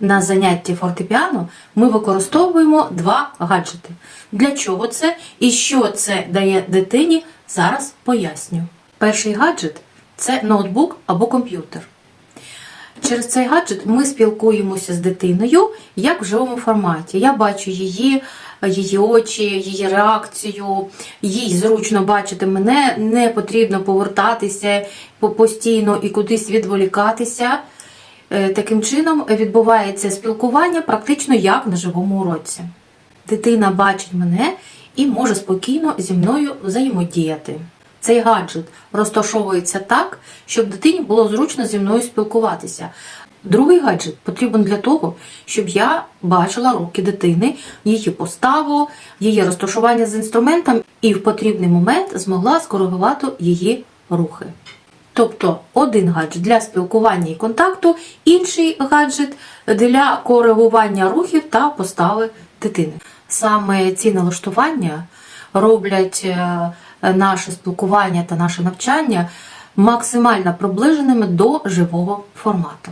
на занятті фортепіано ми використовуємо два гаджети. Для чого це і що це дає дитині, зараз поясню. Перший гаджет це ноутбук або комп'ютер. Через цей гаджет ми спілкуємося з дитиною як в живому форматі. Я бачу її, її очі, її реакцію. Їй зручно бачити мене, не потрібно повертатися постійно і кудись відволікатися. Е, Таким чином відбувається спілкування практично як на живому уроці. Дитина бачить мене і може спокійно зі мною взаємодіяти. Цей гаджет розташовується так, щоб дитині було зручно зі мною спілкуватися. Другий гаджет потрібен для того, щоб я бачила руки дитини, її поставу, її розташування з інструментом і в потрібний момент змогла скоригувати її рухи. Тобто один гаджет для спілкування і контакту, інший гаджет для коригування рухів та постави дитини. Саме ці налаштування роблять е, наше спілкування та наше навчання максимально приближеними до живого формату.